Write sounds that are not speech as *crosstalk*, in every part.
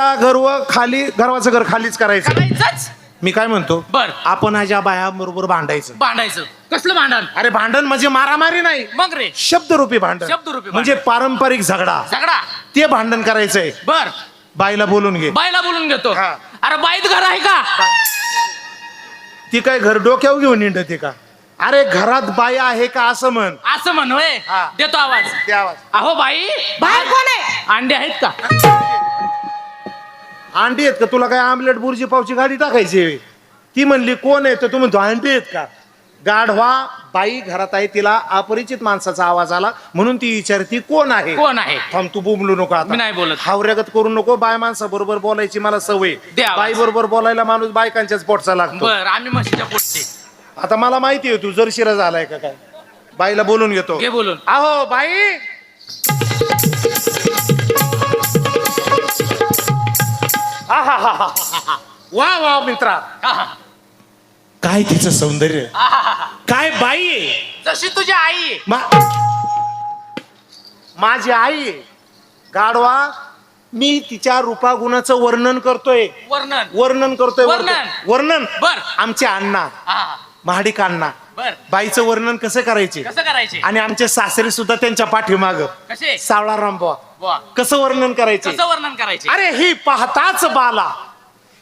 गर्व खाली गर्वाचं घर खालीच करायचं. करायचंच? मी काय म्हणतो? बर. आपण आजा बायाबरोबर भांडायचं. भांडायचं. कसलं भांडण? अरे भांडण म्हणजे मारामारी नाही. मग रे. शब्दरूपी भांडण. शब्दरूपी म्हणजे पारंपरिक झगडा. सगळा ते भांडण करायचंय. बर. बाईला बोलून घे. बायला बोलून घेतो. हा. अरे बाईत घर आहे का? ती काय घर डोक्यावर घेऊन निंडते का? अरे घरात बाई आहे का असं म्हण. असं म्हण होय. हा. देतो आवाज. ते आवाज. अहो बाई बाहेर कोण आहे? अंडे आहेत का? अंडी आहेत का? तुला काय आमलेट बुर्जी पावची गाडी टाकायची? आहे? ती म्हणली कोण आहे? तर तू म्हणतो अंडी आहेत का? गाढवा बाई घरात आहे तिला अपरिचित माणसाचा आवाज आला म्हणून ती विचारती कोण आहे? कोण आहे? थांब तू बोंबलू नको मी नाही बोलत. हावऱ्यागत करू नको बाय माणसा बरोबर बोलायची मला सवय. दे आवाज. बाई बरोबर बोलायला माणूस बायकांच्याच पोटचा लागतो. बर आम्ही म्हशीच्या पोटचे. आता मला माहिती आहे तू जर शिरा झालाय का काय? बाईला बोलून घेतो. घे बोलून. अहो बाई! वा वा मित्रा. हा, हा. काय तिचं सौंदर्य. काय बाई आहे? जशी तुझी आई आहे. मा- माझी आई आहे. गाढवा मी तिच्या रूपागुणाचं वर्णन करतोय. वर्णन. वर्णन करतोय वर्णन. वर्णन. वर्णन. बर. आमचे अण्णा. हा. महाडिक अण्णा. बर. बाईचं वर्णन कसं करायचे? कसं करायचे? आणि आमचे सासरे सुद्धा त्यांच्या पाठीमाग. कसे? सावळा रामबा वा. कसं वर्णन करायचे? कसं वर्णन करायचे? अरे ही पाहताच बाला.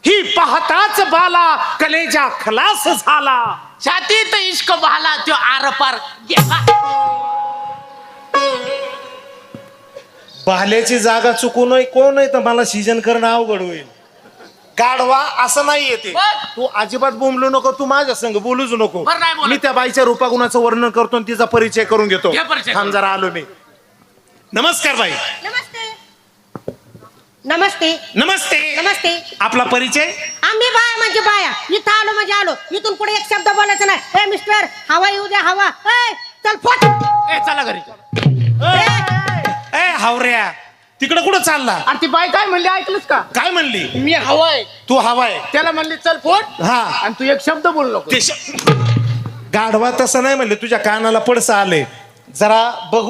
ही पाहताच बाला. कलेजा खलास झाला. छातीत इश्क बहाला तो आरपार गेला. बाल्याची जागा चुकू नये कोण आहे? तर मला सीजन करणं अवघड होईल. गाढवा असं नाही येते. बघ. तू अजिबात बोंबलू नको तू माझ्या संग बोलूच नको. बरं, नाही बोलत. मी त्या बाईच्या रूपागुणाचं वर्णन करतो आणि तिचा परिचय करून घेतो. घे परिचय. थांब. जरा आलो मी. नमस्कार बाई. नमस्ते. नमस्ते. नमस्ते. नमस्ते. आपला परिचय? आम्ही बाया म्हणजे बाया. इथं आलो म्हणजे आलो. इथून पुढे एक शब्द बोलायचा नाही. ए मिस्टर हवा येऊ द्या हवा. ए चल फट. ए चला घरी. ए हावऱ्या. तिकडं कुठं चालला? आणि ती बाई काय म्हणली? ऐकलंस का? काय म्हणली? मी हवाय तू हवाय त्याला म्हणली चल फोट. हा. आणि तू एक शब्द बोल नको. ते श- गाढवा तसं नाही म्हणले. तुझ्या कानाला पडसा आले जरा बघ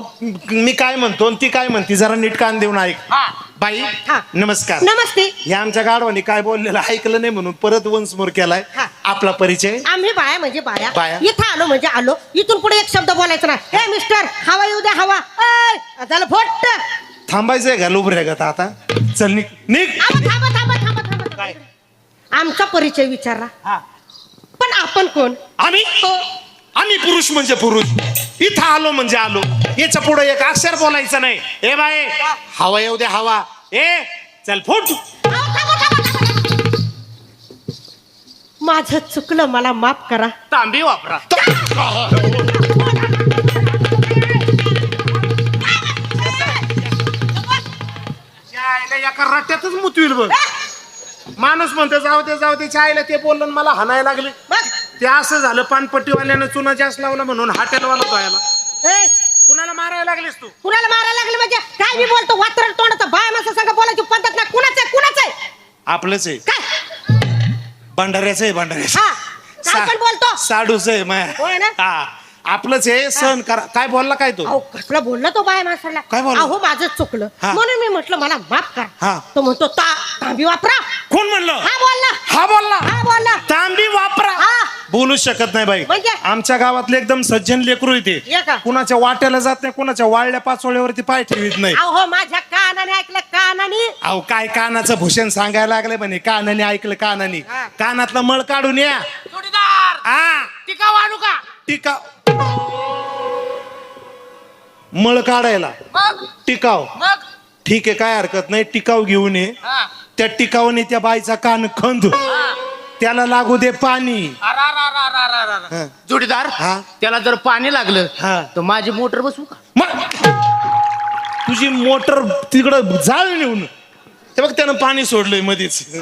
मी काय म्हणतो आणि ती काय म्हणती जरा नीट कान देऊन ऐक. हा. बाई हा. नमस्कार. नमस्ते. या आमच्या गाढवाने काय बोललेलं ऐकलं नाही म्हणून परत वंस मोर केलाय. हा. आपला परिचय? आम्ही बाया म्हणजे बाया. बाया. इथं आलो म्हणजे आलो. इथून पुढे एक शब्द बोलायचा नाही. ए मिस्टर हवा येऊ द्या हवा. चल फट. थांबायचंय का? लोबर का आता चल निघ. निघ. थांबा थांबा थांबा थांबा थांबा. काय? आमचा परिचय विचारला. हा. पण आपण कोण? आम्ही? आम्ही पुरुष म्हणजे पुरुष. इथं आलो म्हणजे आलो. याच्यापुढे एक अक्षर बोलायचं नाही. ए बाय हवा येऊ दे हवा. ए चल फुट. माझं चुकलं मला माफ करा. तांबी वापरा. एका रट्ट्यातच मुतविल बघ. माणूस म्हणतो जाऊ दे जाऊ दे आईला ते बोललं मला हाणायला लागले. बघ ते असं झालं पानपट्टीवाल्यानं चुना जास्त लावला म्हणून हॉटेलवाला धुवायला ए, कुणाला मारायला लागलीस तू? कुणाला मारायला लागले म्हणजे? काय मी बोलतो? वात्रट तोंडाचा बाय माणसा संग बोलायची पद्धत नाही. कुणाचं आहे? कुणाचं आहे? आपलंच आहे. काय? भंडाऱ्याचं आहे भंडाऱ्याचं. हा. काय पण बोलतो? साडूच आहे माया. होय ना? हा. आपलंच आहे सण करा. काय बोलला काय तो? अहो कसला बोलला तो बाय माणसाला? काय बोलला? अहो माझं चुकलं. हा. म्हणून मी म्हटलं मला माफ हा. करा तो म्हणतो ता तांबी वापरा. कोण म्हणलं? हा बोलला. हा बोलला. हा बोलला. तांबी वापरा. हा. बोलूच शकत नाही बाई. म्हणजे? आमच्या गावातले एकदम सज्जन लेकरू ये येते का? कुणाच्या वाट्याला जात नाही कुणाच्या वाळल्या पाचोळ्यावरती पाय ठेवीत नाही. अहो माझ्या कानाने ऐकलं कानाने? अहो काय कानाचं भूषण सांगायला लागले म्हणे. कानाने ऐकलं कानाने. हा. कानातलं मळ काढून या. जोडीदार! हा. टिका वाढू का? टिका. मळ काढायला. मग? टिकाव. मग? ठीक आहे काय हरकत नाही. टिकाव घेऊन ये. हा. त्या टिकावने त्या बाईचा कान खंद. हा. त्याला लागू दे पाणी. जोडीदार हा. त्याला जर पाणी लागलं हा. तर माझी मोटर बसवू का मग तुझी मोटर तिकडं जाळ नेऊन ते बघ त्यानं पाणी सोडलंय मध्येच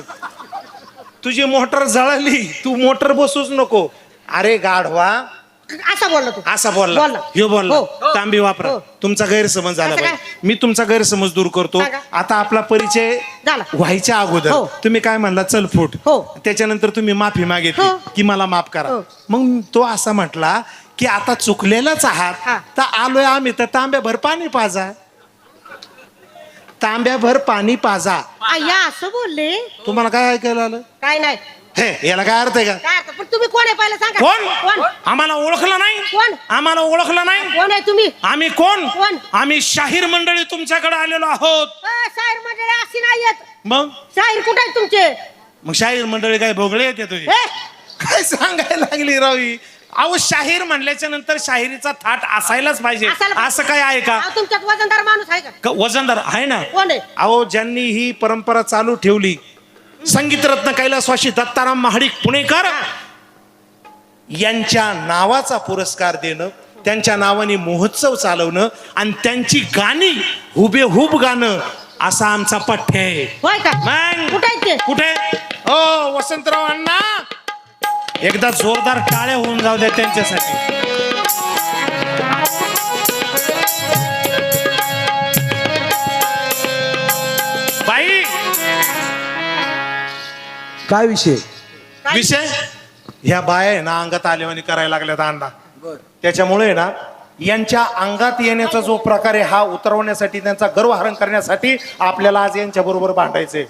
तुझी मोटर जळाली तू मोटर बसूच नको अरे गाढवा असा बोलला तू असा बोलला बोलला. ह्यो बोलला हो. तांबी वापरा हो. तुमचा गैरसमज झाला असं. काय? मी तुमचा गैरसमज दूर करतो सांगा. आता आपला परिचय झाला. व्हायच्या अगोदर हो. तुम्ही काय म्हणला चल फूट हो. त्याच्यानंतर तुम्ही माफी मागितली हो. की मला माफ करा हो. मग तो असा म्हटला की आता चुकलेलाच आहात हा. तर आलोय आम्ही तर तांब्याभर पाणी पाजा तांब्याभर पाणी पाजा या असं बोलले तुम्हाला काय ऐकायला आलं काय नाही हे याला काय अर्थ आहे का? काय अर्थ? पण तुम्ही कोण आहे पहिलं सांगा. कोण? आम्हाला ओळखलं नाही. कोण? आम्हाला ओळखलं नाही. कोण आहे तुम्ही? आम्ही कोण? कोण? आम्ही शाहीर मंडळी तुमच्याकडे आलेलो आहोत. अ, शाहीर मंडळी अशी नाही येत मग? शाहीर कुठे आहेत तुमचे? मग शाहीर मंडळी काय भोगळे येते तुझे? काय सांगायला लागली रावी? अहो शाहीर म्हणल्याच्या नंतर शाहिरीचा थाट असायलाच पाहिजे. असायला पाहिजे. असं काय आहे का? अहो, तुमच्यात वजनदार माणूस आहे का? क- वजनदार आहे ना? कोण आहे? अहो ज्यांनी ही परंपरा चालू ठेवली संगीतरत्न कैलासवाशी दत्ताराम महाडिक पुणेकर यांच्या नावाचा पुरस्कार देणं त्यांच्या नावाने महोत्सव चालवणं आणि त्यांची गाणी हुबेहूब गाणं असा आमचा पठ्य आहे. मग कुठे कुठे? ओ वसंतराव अण्णा. एकदा जोरदार टाळ्या होऊन जाऊ द्या त्यांच्यासाठी. काय विषय? काय? विषय? ह्या बाया आहे ना अंगात आलेवानी करायला लागल्यात अण्णा त्याच्यामुळे आहे ना यांच्या अंगात येण्याचा जो प्रकार आहे हा उतरवण्यासाठी त्यांचा गर्वहरण करण्यासाठी आपल्याला आज यांच्या बरोबर भांडायचे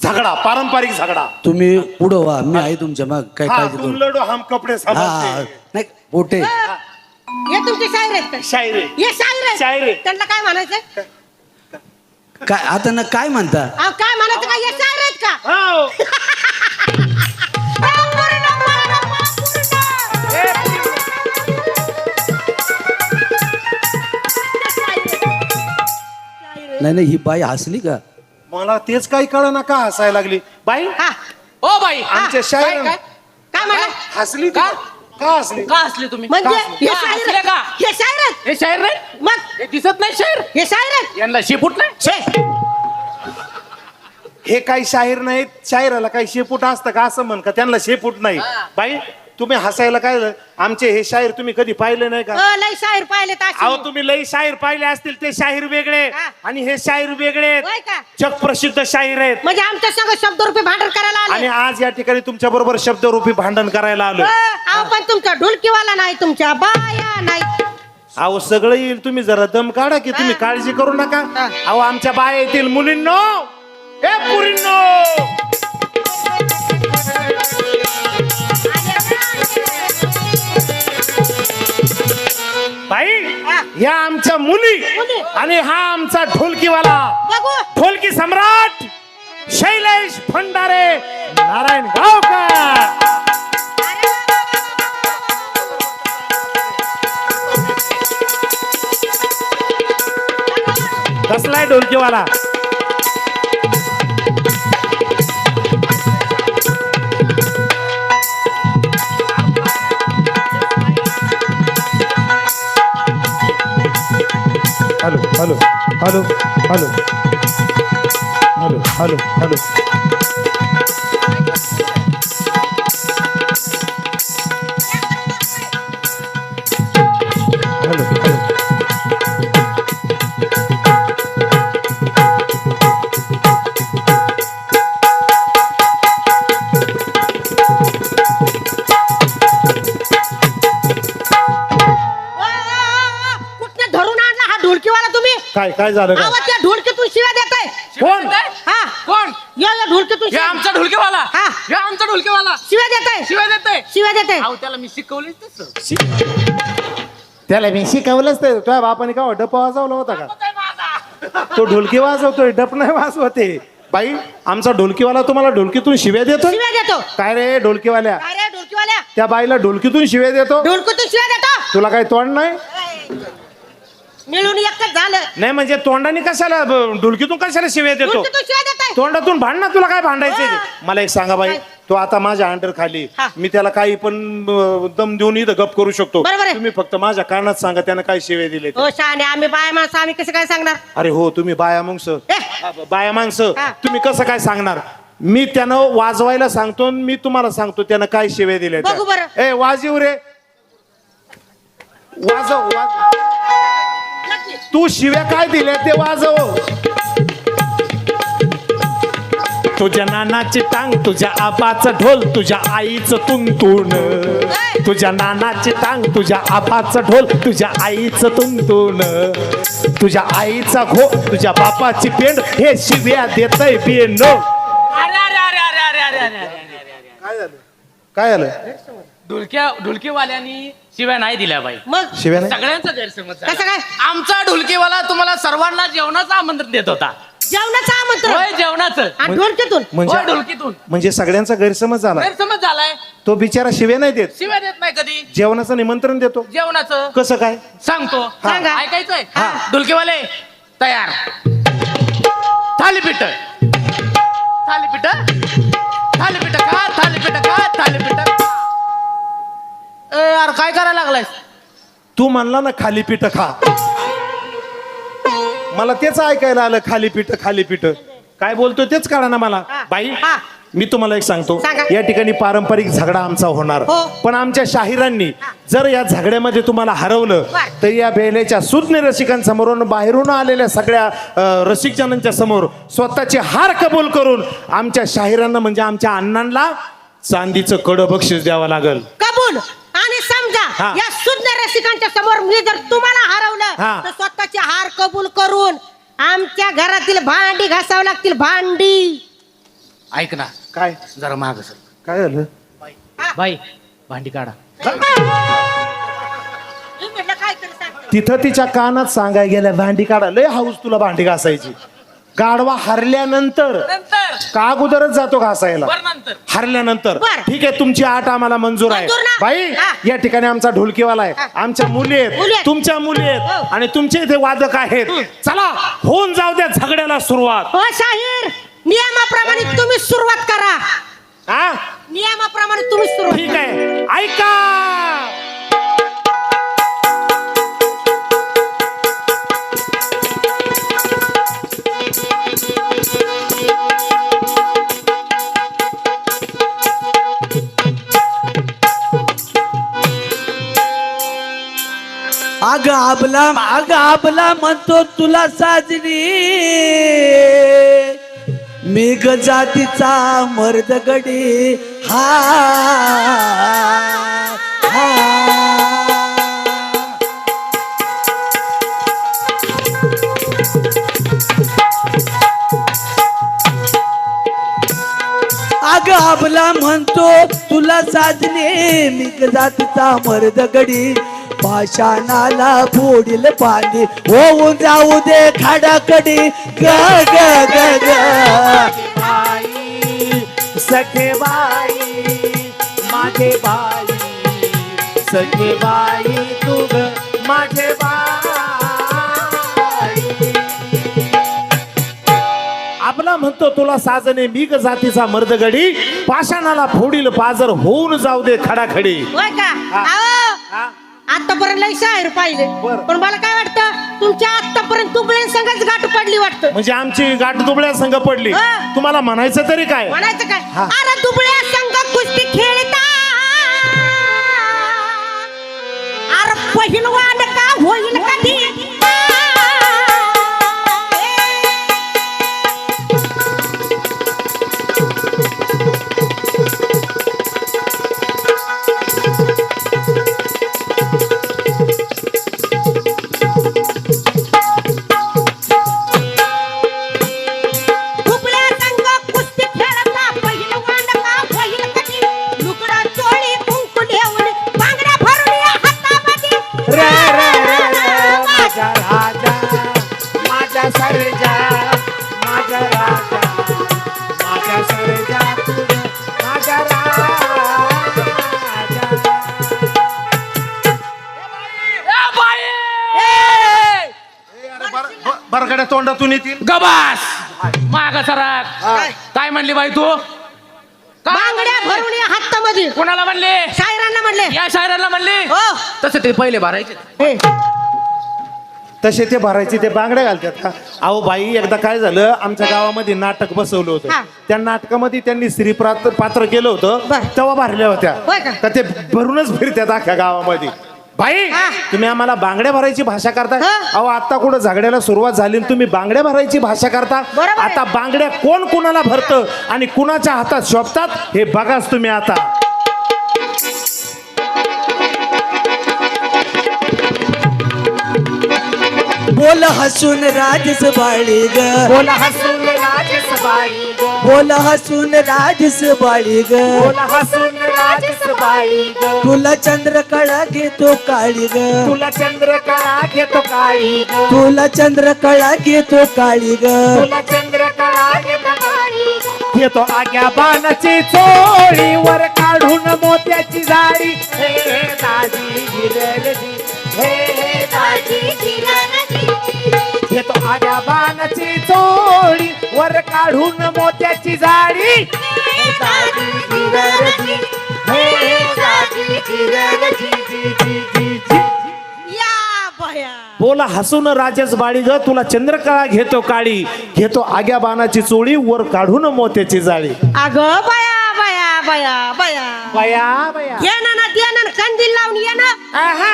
झगडा पारंपरिक झगडा. तुम्ही पुढं व्हा मी आहे तुमच्या मग काय हा काळजी तुम करू लडो हम कपडे हा हा, समजते नाही बोटे. अ, हे तुमचे शाहीर आहेत का? शायरे. हे शाहीर आहेत? शाहीर आहे. त्यांना काय म्हणायचं काय आता ना काय म्हणता? अहो, काय म्हणायचं का? हे शाहीर आहेत का? हो. *laughs* नाही नाही ही बाई हसली का? मला तेच काही कळ ना का हसायला लागली? बाई हा, ओ बाई आमच्या काय- शायर काय? काय म्हणा? हसली का? का का हसली? का असले तुम्ही? म्हणजे का- हे का आहेत. हे आहेत हे शाहीर नाही? मग हे दिसत नाही शाहीर हे आहेत यांना शिपूट नाही छे, हे काही शाहीर नाहीत. शाहिराला काही शेपूट असतं का? असं म्हण का त्यांना शेपूट नाही. बाई तुम्ही हसायला काय झालं? आमचे हे शाहीर तुम्ही कधी पाहिले नाही का? अ, लय शाहीर पाहिले अहो तुम्ही लई शाहीर पाहिले असतील ते शाहीर वेगळे. हा. आणि हे शाहीर वेगळे होय आहेत का? जगप्रसिद्ध शाहीर आहेत. म्हणजे आमच्या संग शब्द रुपये भांडण करायला आणि आले आज या ठिकाणी तुमच्या बरोबर शब्दरूपी भांडण करायला आलो अहो पण तुमचा ढोलकीवाला नाही तुमच्या बाया नाही. अहो सगळं येईल. तुम्ही जरा दम काढा की तुम्ही काळजी करू नका. हा. अहो आमच्या बाया येतील. मुलींनो ए पुरींनो! बाई. या आमच्या मुली. आणि हा आमचा ढोलकीवाला ढोलकी सम्राट शैलेश भंडारे नारायण गावकर कसलाय ढोलकीवाला hello hello hello hello hello काय काय झालं का? आवाज त्या ढोलकीतून शिव्या देत आहे कोण? हा. कोण? या या ढोलकीतून हे शिव्या- आमचा ढोलकेवाला? हा. हे आमचा ढोलकेवाला? शिव्या देत आहे शिवाय देते शिव्या देत आहे अहो त्याला मी शिकवले तसं. त्याला मी शिकवलंच ते तुझ्या बापाने का डप वाजवला होता का? तो ढोलकी वाजवतोय डप नाही वाजवते. बाई आमचा ढोलकीवाला तुम्हाला ढोलकीतून शिव्या देतो शिव्या देतो. काय रे ढोलकीवाल्या? अरे ढोलकीवाल्या? त्या बाईला ढोलकीतून शिव्या देतो? ढोलकीतून शिव्या देतो. तुला काही तोंड नाही? मिळून एकच झालं नाही म्हणजे तोंडाने कशाला ब- ढोलकीतून कशाला शिव्या देतो शिव्या तोंडातून भांड ना तुला काय? हा. मला एक सांगा बाई? तो आता माझ्या अंडर खाली हा. मी त्याला काही पण अं, दम देऊन इथं गप करू शकतो बरोबर आहे. तुम्ही फक्त माझ्या कानात सांगा त्यानं काय शिव्या दिले ते. हो शहाणे आम्ही बाय माणसं आम्ही कसं काय सांगणार अरे हो तुम्ही बाया माणसं ए, बाया माणसं हा. तुम्ही कसं काय सांगणार मी त्यानं वाजवायला सांगतो आणि मी तुम्हाला सांगतो त्यानं काय शिव्या दिले बघू बरं. ए वाजीव रे वाजव वाज. तू शिव्या काय दिल्या ते वाजव तुझ्या नानाची टांग तुझ्या आबाचं ढोल तुझ्या आईचं तुंतुण तुझ्या नानाची टांग तुझ्या आबाचं ढोल तुझ्या आईचं तुंतुण तुझ्या आईचा घो तुझ्या बापाची पेंड हे शिव्या देतय पेंड काय झालं काय झालं ढुलक्या ढुलकीवाल्यांनी शिव्या नाही दिल्या बाई. मग? शिव्या नाही? सगळ्यांचा गैरसमज झाला. कसं काय? आमचा ढुलकीवाला तुम्हाला सर्वांना जेवणाचं आमंत्रण देत होता. जेवणाचं आमंत्रण? जेवणाचं. आणि ढोलकीतून? होय म्हणजे ढुलकीतून. म्हणजे सगळ्यांचा गैरसमज झाला. गैरसमज झालाय. तो बिचारा शिव्या नाही देत. शिव्या देत नाही कधी. जेवणाचं निमंत्रण देतो. जेवणाचं. कसं काय? सांगतो. सांगा. ऐकायचंय? हा. ढुलकीवाले तयार. थालीपीठ. थालीपीठ थालीपीठ का? थालीपीठ का? थालीपीठ ए यार काय करायला लागलायस तू म्हणला ना खाली पीठ खा मला तेच ऐकायला आलं खाली पीठ खाली पीठ काय बोलतो तेच कळा ना मला. बाई हा. मी तुम्हाला एक सांगतो सांगा. या ठिकाणी पारंपरिक झगडा आमचा होणार हो. पण आमच्या शाहिरांनी जर या झगड्यामध्ये तुम्हाला हरवलं बर. तर या बेलेच्या सुज्ञ रसिकांसमोरून बाहेरून आलेल्या सगळ्या अं, रसिकजनांच्या समोर स्वतःचे हार कबूल करून आमच्या शाहिरांना म्हणजे आमच्या अण्णांना चांदीचं कडं बक्षीस द्यावं लागल कबूल आणि समजा हा. या सुंदर रसिकांच्या समोर मी जर तुम्हाला हा. हरवलं तर स्वतःचे हार कबूल करून आमच्या घरातील भांडी घासावं लागतील भांडी. ऐक ना. काय? जरा माग सर. काय झालं? बाई. भांडी काढा. मी म्हटलं. तिथं तिच्या कानात सांगाय गेल्या भांडी काढा. लय हाऊस तुला भांडी घासायची. गाडवा हरल्यानंतर नंतर. का अगोदरच जातो घासायला? वर नंतर. हरल्यानंतर. बरं. ठीक आहे तुमची आठ आम्हाला मंजूर आहे. मंजूर ना? बाई हा. या ठिकाणी आमचा ढोलकीवाला आहे. आमच्या मुली मुली आहेत. आहेत. तुमच्या मुली आहेत. हो. आणि तुमचे इथे वादक आहेत. चला होऊन जाऊ द्या झगड्याला सुरुवात. हो शाहीर. नियमाप्रमाणे तुम्ही सुरुवात करा. हा नियमाप्रमाणे तुम्ही सुरुवात ठीक आहे. ऐका. अग आबला अग आबला म्हणतो तुला साजरी. मेघ जातीचा मर्द गडी हा आग आबला म्हणतो तुला साजने मी जातीचा मर्द गडी पाषाणाला फोडील पाणी. होऊन जाऊ दे खाडाकडी. ग ग ग ग. सखे बाई माझे बाई. सखे बाई तू ग माझे बाई. आपला म्हणतो तुला साजने मीग जातीचा मर्दगडी. पाषाणाला फोडील पाजर होऊन जाऊ दे खडाखडी. होय का? हा. हा? आतापर्यंत लय शाहीर पाहिले. बरं. पण मला काय वाटतं तुमच्या आतापर्यंत तुबळे संघच गाठ पडली वाटतं. म्हणजे आमची गाठ दुबळ्या संघ पडली. हा. तुम्हाला म्हणायचं तरी काय? म्हणायचं काय? हा. अरे दुबळ्या संघ कुस्ती खेळता. अरे पहिलवान का होईल माग सराक काय? काय म्हणली बाई तू? काय बांगड्या म्हणली? भरून या हातामध्ये. कोणाला म्हणले? शायरांना म्हणले. या शायराला म्हणले? हो. तसं ते पहिले भरायचे. हे, तसे ते भरायचे ते बांगड्या घालतात का? अहो बाई एकदा काय झालं आमच्या गावामध्ये नाटक बसवलं होतं. हा. त्या नाटकामध्ये त्यांनी स्त्री पात्र पात्र केलं होतं बर. तेव्हा भरल्या होत्या. होय का? का ते भरूनच फिरतात अख्ख्या गावामध्ये. बाई हा. तुम्ही आम्हाला बांगड्या भरायची भाषा करताय हा. अहो आता कुठं झगड्याला सुरुवात झाली आणि तुम्ही बांगड्या भरायची भाषा करता बरोबर आहे. आता बांगड्या कोण कुणाला भरतं आणि कुणाच्या हातात शोभतात हे बघाच तुम्ही आता बोल हसून राजस बाळी ग. बोला हसून राजस बाई ग. बोल हसून राजस बाळी ग. बोला हसून ग. तुला चंद्रकळा घेतो काळी ग. तुला चंद्रकळा घेतो काळी ग. तुला घेतो काळी ग. तुला घेतो काळी घेतो आग्या बाणाची चोळी वर काढून मोत्याची जाळी. हे दाजी बाणाची चोळी वर काढून मोत्याची जाळी हे दाजी गिरलजी हे हे दाजी गिरलजी जी जी जी जी या बया. बोला हसून राजस बाळी ग तुला चंद्रकळा घेतो काळी घेतो आग्या बाणाची चोळी वर काढून मोत्याची जाळी अगं बया बया. बया बया बया बया ये ना ना दे ना ना, कंदील लावून ये ना. आहा.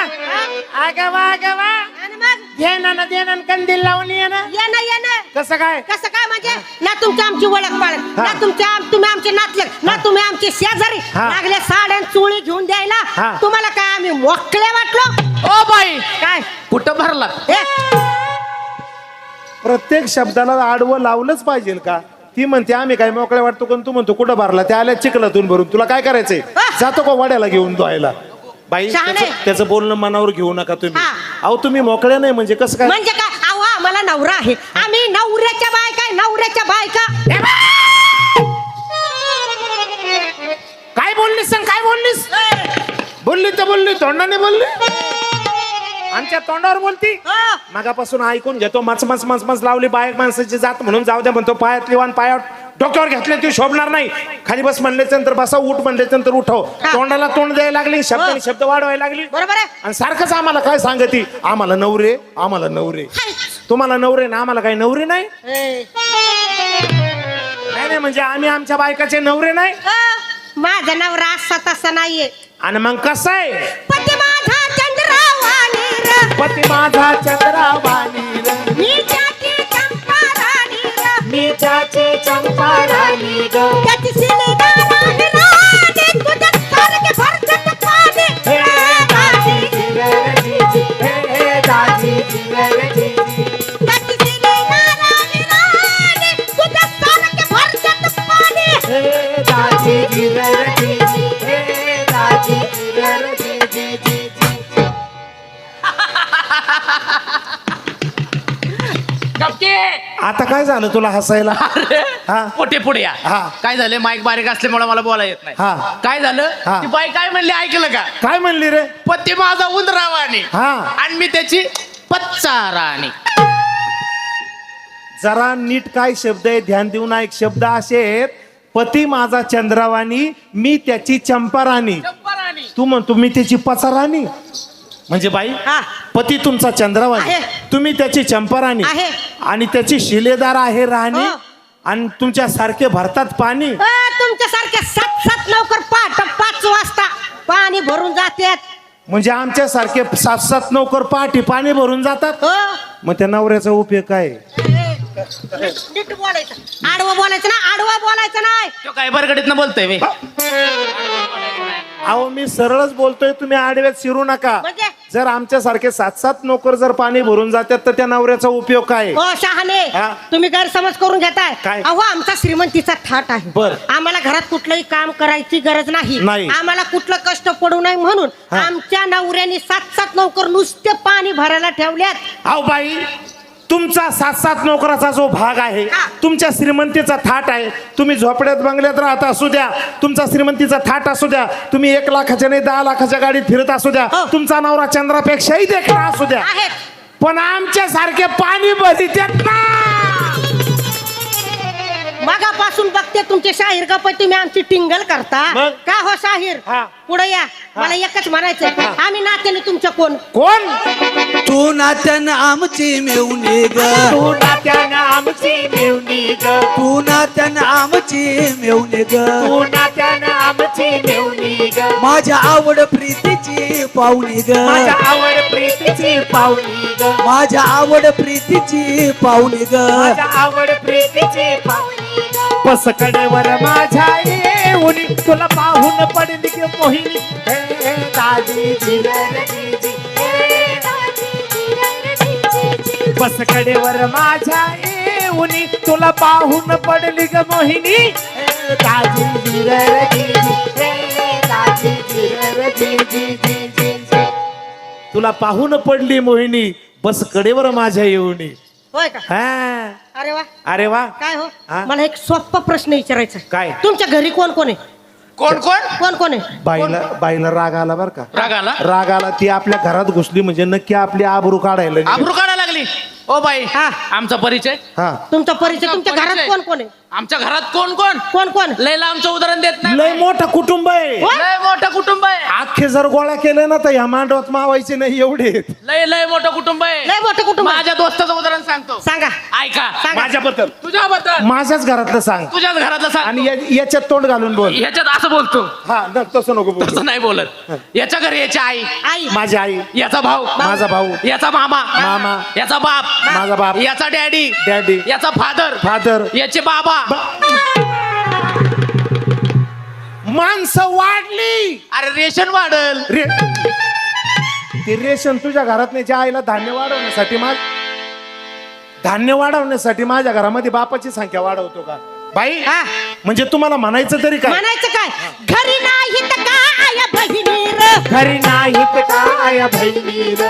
आगवा आगवा आणि मग? घे ना ना दे ना कंदील लावून ये ना. ये ना ये ना. कसं काय? कसं काय म्हणजे? ना तुमची आमची ओळख पाळत ना तुमच्या आम- तुम्ही आमचे नातलग. ना तुम्ही आमचे शेजारी. हा. लागले साड्या आणि चोळी घेऊन द्यायला. हा. तुम्हाला काय आम्ही मोकळे वाटलो? O by. काय? कुठं भरला? हे? प्रत्येक शब्दाला आडवं लावलंच पाहिजे का? ती म्हणते आम्ही काय मोकळ्या वाटतो पण तू म्हणतो कुठं भरला? त्या आल्या चिखलातून भरून. तुला काय करायचंय. जातो का वाड्याला घेऊन धुवायला? बाई शहाणे. त्याचं- त्याचं बोलणं मनावर घेऊ नका तुम्ही. हा. अहो तुम्ही मोकळ्या नाही म्हणजे कसं काय? म्हणजे काय? अहो आम्हाला नवरा आहे. आम्ही नवऱ्याच्या बायका नवऱ्याच्या बायका. काय बोललीस सांग काय बोललीस? बोलली तर बोलली तोंडाने बोलली? आमच्या तोंडावर बोलती. हो. मागापासून ऐकून घेतो मच मच मच मच लावली बायक माणसाची जात म्हणून जाऊ द्या म्हणतो पायातली वान पायावर डोक्यावर घेतले ती शोभणार नाही. खाली बस म्हणल्याच्या नंतर बसा उठ म्हणल्याच्या नंतर उठव. हा. तोंडाला तोंड द्यायला लागली शब्दाने शब्द वाढवायला लागली. बरोबर आहे. आणि सारखंच आम्हाला काय सांगती? आम्हाला नवरे आम्हाला नवरे. तुम्हाला नवरे ना आम्हाला काही नवरे नाही? ए. नाही नाही म्हणजे आम्ही आमच्या बायकाचे नवरे नाही? माझा नवरा असा तसा नाहीये. आणि मग कसं आहे? पती माझा चंद्रावाणी र. मी त्याची चंपा राणी र. मी त्याची चंपा राणी ग. त्याची आता काय झालं तुला हसायला? हा. पोटे पुढे या. हा. काय झालं? माईक बारीक असल्यामुळे मला बोला येत नाही. हा. काय झालं? हा. ती बाई काय म्हणली? ऐकलं का? काय म्हणली रे? पती माझा उंदरावाणी हा. आणि मी त्याची पच्चा राणी. जरा नीट काय शब्द आहे? ध्यान देऊन ऐक शब्द असे आहेत. पती माझा चंद्रावाणी मी त्याची चंपाराणी. चंपा राणी तू म्हणतो मी त्याची पचाराणी. म्हणजे बाई हा. पती तुमचा चंद्रावाणी आहे. तुम्ही त्याची चंपाराणी आहे. आणि त्याची शिलेदार आहे राणी हो. आणि तुमच्या सारखे भरतात पाणी अ, तुमच्यासारखे सात सात लवकर पाठ पाच वाजता पाणी भरून जातात म्हणजे आमच्या सारखे सात सात नौकर पहाटे पाणी भरून जातात हो मग त्या नवऱ्याचा उपयोग काय नीट बोलायचं आडवं बोलायचं ना आडवं बोलायचं नाही तो काय बरगडीत बोलतोय बे. अहो मी सरळच बोलतोय तुम्ही आडव्यात शिरू नका म्हणजे? जर आमच्या सारखे सात सात नोकर जर पाणी भरून जातात तर त्या नवऱ्याचा उपयोग काय हो शहाणे हा. तुम्ही गैरसमज करून घेताय? अहो आमचा श्रीमंतीचा थाट आहे बर. आम्हाला घरात कुठलंही काम करायची गरज नाही नाही. आम्हाला कुठलं कष्ट पडू नये म्हणून हा. आमच्या नवऱ्याने सात सात नौकर नुसते पाणी भरायला ठेवल्यात अहो बाई तुमचा सात सात नोकराचा जो भाग आहे. तुमच्या श्रीमंतीचा थाट आहे तुम्ही झोपड्यात बंगल्यात राहता असू द्या तुमचा श्रीमंतीचा थाट असू द्या तुम्ही एक लाखाच्या नाही दहा लाखाच्या गाडीत फिरत असू द्या हो. तुमचा नवरा चंद्रापेक्षाही देखणा असू द्या पण आमच्या सारखे पाणी बधित्यात ना मगापासून बघते तुमचे शाहीर गप्पा तुम्ही आमची टिंगल करता? का हो शाहीर हा. पुढे या. मला एकच म्हणायचं आम्ही नात्याने तुमच्या कोण? कोण? तू नात्यानं आमची मेवणी ग तू नात्यानं आमची मेवणी ग तू नात्यानं आमची मेवणी ग तू नात्यानं आमची मेवणी ग माझ्या आवड प्रीतीची पाहुणी ग माझ्या आवड प्रीतीची पाहुणी ग माझ्या आवड प्रीतीची पाहुणी ग माझ्या आवड प्रीतीची पाहुणी ग पसकडेवर माझ्या येऊन तुला पाहून पडली की मोहिनी. हे दाजी बस कडेवर माझ्या येऊनी तुला पाहून पडली ग मोहिनी. दाजी दाजी तुला पाहून पडली मोहिनी बस कडेवर माझ्या येऊनी. होय का? हा. अरे वा. अरे वा. काय हो? हा? मला एक सोप्पा प्रश्न विचारायचा आहे. काय? तुमच्या घरी कोण कोण आहे? कोण कोण? कोण कोण आहे? बाईला बाईला राग आला बर का. राग आला? राग आला ती आपल्या घरात घुसली म्हणजे नक्की आपली आबरू काढायला. आबरू काढायला लागली? ओ बाई हा. आमचा परिचय? हा. तुमचा परिचय तुमच्या घरात परिचय. कोण कोण आहे? आमच्या घरात कोण कोण? कोण कोण? लयला आमचं उदाहरण देत नाही लय मोठं कुटुंब आहे. हो? लय मोठं कुटुंब आहे. अख्खे जर गोळा केले ना तर ह्या मांडवात मावायचे नाही एवढे. आहेत. लय लय मोठं कुटुंब आहे. लय मोठं कुटुंब आहे. माझ्या दोस्ताचं उदाहरण सांगतो. सांगा. ऐका. सांगा. माझ्याबद्दल. तुझ्याबद्दल माझ्याच घरातलं सांग. तुझ्याच घरातलं सांग. आणि या- याच्यात तोंड घालून बोल. ह्याच्यात असं बोलतो. हा न तसं नको बोल. तसं नाही बोलत. याच्या घरी याची आई. आई. माझी आई. याचा भाऊ. माझा भाऊ. याचा मामा. मामा. याचा बाप. माझा बाप. याचा डॅडी. डॅडी. याचा फादर. फादर. याचे बाबा. माणसं वाढली. अरे रेशन वाढल. रे ते रेशन तुझ्या घरात नाही ज्या आईला धान्य वाढवण्यासाठी माझ धान्य वाढवण्यासाठी माझ्या घरामध्ये बापाची संख्या वाढवतो का? बाई हा. म्हणजे तुम्हाला म्हणायचं तरी काय? म्हणायचं काय? घरी नाही तर काय आया बहिणी र घरी नाहीत काय बहिणी र.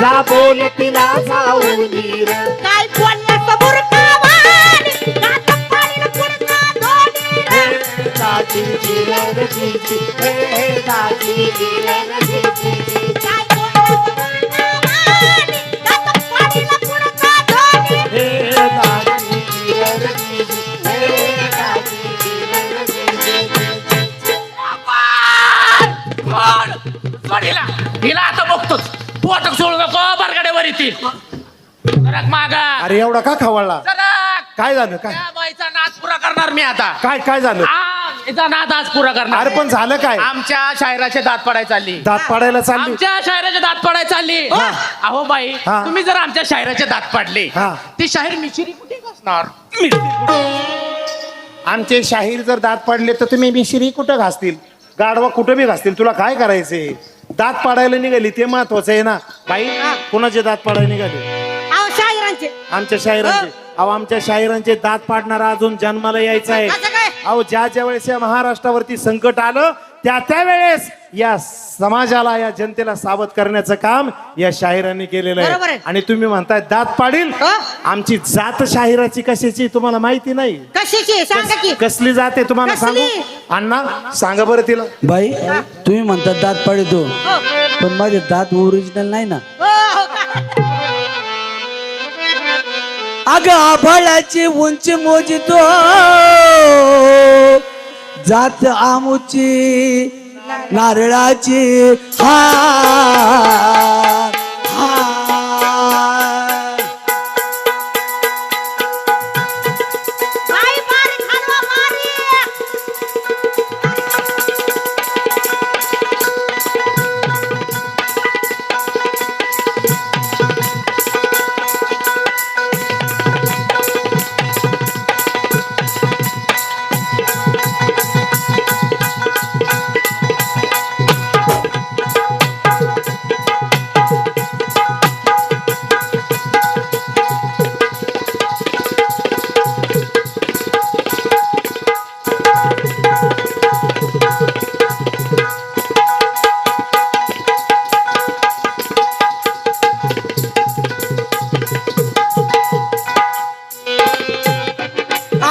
जा बोल तिला जाऊन र. काय बोललं समोर कावानी गात पाडीला पुढचा दोन्ही र हे दाजी जिरर जिजी, हे दाजी जिरर जिजी, सरक मागा. अरे एवढा का खवळला? सरक काय झालं? काय? त्या बाईचा नाच पुरा करणार मी आता. काय काय झालं? आ, नाद आज पुरा करणार अरे पण झालं काय? आमच्या शायराचे दात पडाय चालली. दात पाडायला चालली? आमच्या शायराचे दात पडाय चालली. अहो बाई हा. तुम्ही जर आमच्या शायराचे दात पाडले हा. ती शाहीर मिशिरी कुठे घासणार? आमचे शाहीर जर दात पाडले तर तुम्ही मिश्री कुठं घासतील? गाडवा कुठं बी घासतील? तुला काय करायचंय? दात पाडायला निघाली ते महत्वाचं आहे ना. बाई कोणाचे दात पाडायला निघाले? अहो शाहिरांचे आमच्या शाहिरांचे अहो आमच्या शाहिरांचे दात पाडणारा अजून जन्माला यायचा आहे. असं काय? अहो ज्या ज्या वेळेस या महाराष्ट्रावरती संकट आलं त्या त्या वेळेस या समाजाला या जनतेला सावध करण्याचं काम या शाहिरांनी केलेलं बरोबर आहे आहे. आणि तुम्ही म्हणताय दात पाडील हो. आमची जात शाहिराची कशाची तुम्हाला माहिती नाही कशाची आहे? सांगा की कसली जाते तुम्हाला कसली? सांगू अण्णा सांगा बरं तिला बाई तुम्ही म्हणतात दात पाडतो हो. पण माझे दात ओरिजिनल नाही ना हो, हो का? अग आभाळाची उंची मोजितो जात आमुची नारळाची हा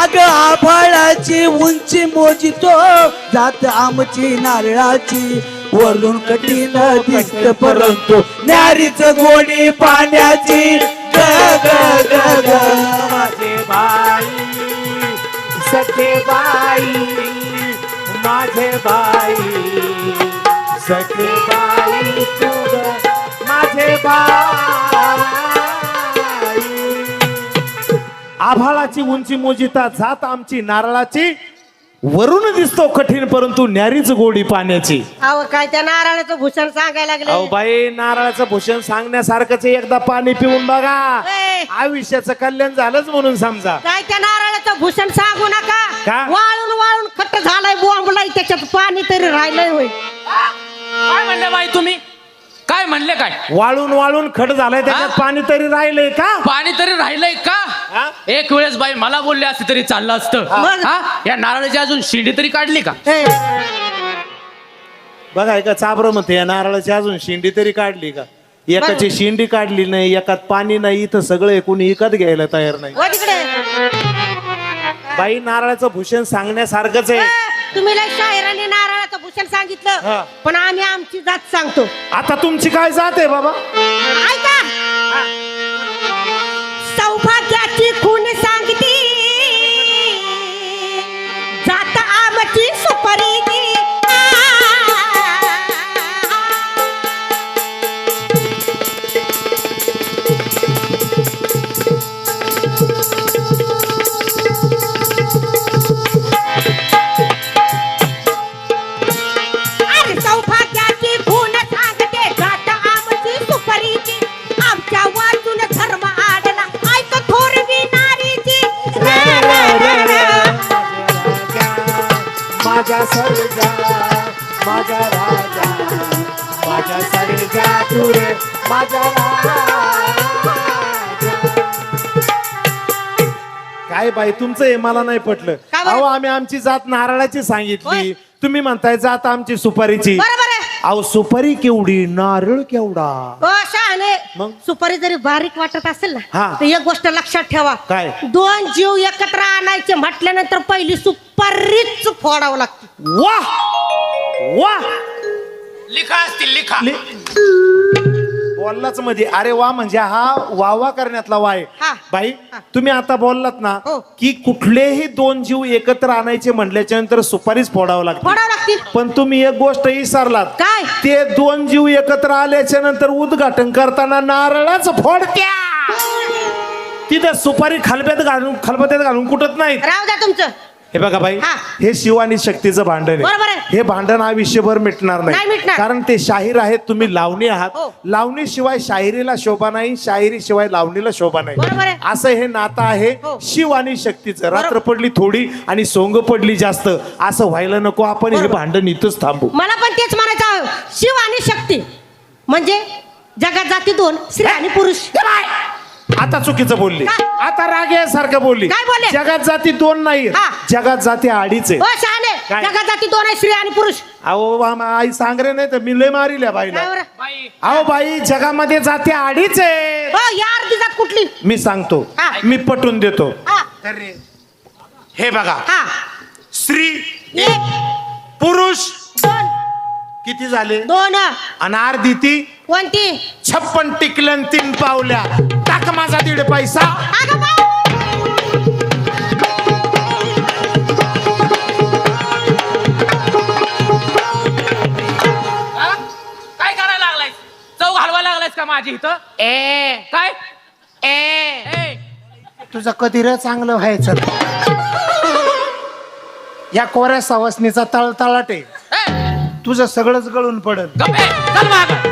अग आभाळाची उंची मोजितो जात आमची नारळाची. वरून कठीण दिसत परंतु न्यारीच गोडी पाण्याची. ग ग ग ग. माझे बाई सखे बाई माझे बाई सखे बाई माझे बाई. आभाळाची उंची मोजिता जात आमची नारळाची वरून दिसतो कठीण परंतु न्यारीच गोडी पाण्याची अहो काय त्या नारळाचं भूषण सांगायला अहो लागले बाई नारळाचं भूषण सांगण्यासारखंच आहे. एकदा पाणी पिऊन बघा ए. आयुष्याचं कल्याण झालंच म्हणून समजा काय त्या नारळाचं भूषण सांगू नका का? वाळून वाळून खट्ट झालाय बोंबलाय त्याच्यात पाणी तरी राहिलंय होय काय म्हणले बाई तुम्ही काय म्हणले काय वाळून वाळून खड झालाय त्याच्यात? पाणी तरी राहिलंय का पाणी तरी राहिलंय? का एक वेळेस बाई मला बोलले असते तरी चाललं असतं. मग? हा? या नारळाची अजून शिंडी तरी काढली का? बघा एका चाबर म्हणते या नारळाची अजून शिंडी तरी काढली का? एकाची शिंडी काढली नाही एकात पाणी नाही इथं सगळं आहे, कोणी इकत घ्यायला तयार नाही. व तिकडे. बाई नारळाचं भूषण सांगण्यासारखंच आहे. तुम्ही लय नारळाचं भूषण हा. सांगितलं पण आम्ही आमची जात सांगतो. आता तुमची काय जात आहे बाबा? ऐका. सौभाग्याची खून सांगती. जाता आमची सुपारी काय बाई तुमचं हे मला नाही पटलं. का बरं? अहो आम्ही आमची जात नारळाची सांगितली. होय. तुम्ही म्हणताय जात आमची सुपारीची. बरोबर आहे. अहो सुपारी केवढी नारळ केवढा? हो शहाणे. मग? सुपारी जरी बारीक वाटत असेल ना हा. तर एक गोष्ट लक्षात ठेवा. काय? दोन जीव एकत्र आणायचे म्हटल्यानंतर पहिली सुपारीच फोडावं लागते. वा वा लिखा असतील लिखा. बोललाच मध्ये अरे वा म्हणजे हा वावा करण्यातला वाय हा. बाई हा. तुम्ही आता बोललात ना हो. की कुठलेही दोन जीव एकत्र आणायचे म्हटल्याच्या नंतर सुपारीच फोडावं लागते फोडावं लागतील. पण तुम्ही एक गोष्ट विसरलात. काय? ते दोन जीव एकत्र आल्याच्यानंतर उद्घाटन करताना नारळाच फोडत्या तिथं सुपारी खलब्यात घालून खलबत्यात घालून कुठत नाहीत राहू द्या तुमचं. हे बघा बाई हा. हे शिव आणि शक्तीचं भांडण बरोबर आहे. हे भांडण आयुष्यभर मिटणार नाही नाही मिटणार. कारण ते शाहीर आहेत तुम्ही लावणी आहात हो. लावणी शिवाय शाहिरीला शोभा नाही शाहिरी शिवाय लावणीला शोभा नाही आहे. असं हे नातं आहे हो. शिव आणि शक्तीचं रात्र. पडली थोडी आणि सोंग पडली जास्त असं व्हायला नको आपण हे बरोबर. भांडण इथंच थांबू मला पण तेच म्हणायचं आहे. शिव आणि शक्ती म्हणजे जगात जाती दोन स्त्री आणि पुरुष आता चुकीचं बोलली? आता रागेसारखं बोलली. काय बोलले? जगात जाती दोन नाही. हा. जगात जाती अडीच आहे. शहाणे. काय? जगात जाती दोन आहे स्त्री आणि पुरुष. अहो आम- आई सांगरे नाही तर मी लय मारिल्या काय बाईला बरं? अहो बाई जगामध्ये जाती अडीच आहे. हो या अर्धी जात कुठली? मी सांगतो. हा. मी पटवून देतो. हा. हे बघा. हा. स्त्री एक. पुरुष किती झाले? दोन. आणि अर्धी ती? कोणती? छप्पन टिकलन तीन पावल्या. टाक माझा दीड पैसा. अगं! हा? काय करायला लागलायस? घालवा लागलायस का माझी इथं? ए. काय? ए. तुझं कधी रे चांगलं व्हायचं? या कोऱ्या सवासनीचा तळतळाट. आहे ए, तुझं सगळंच गळून पडल गप्प चल मागं.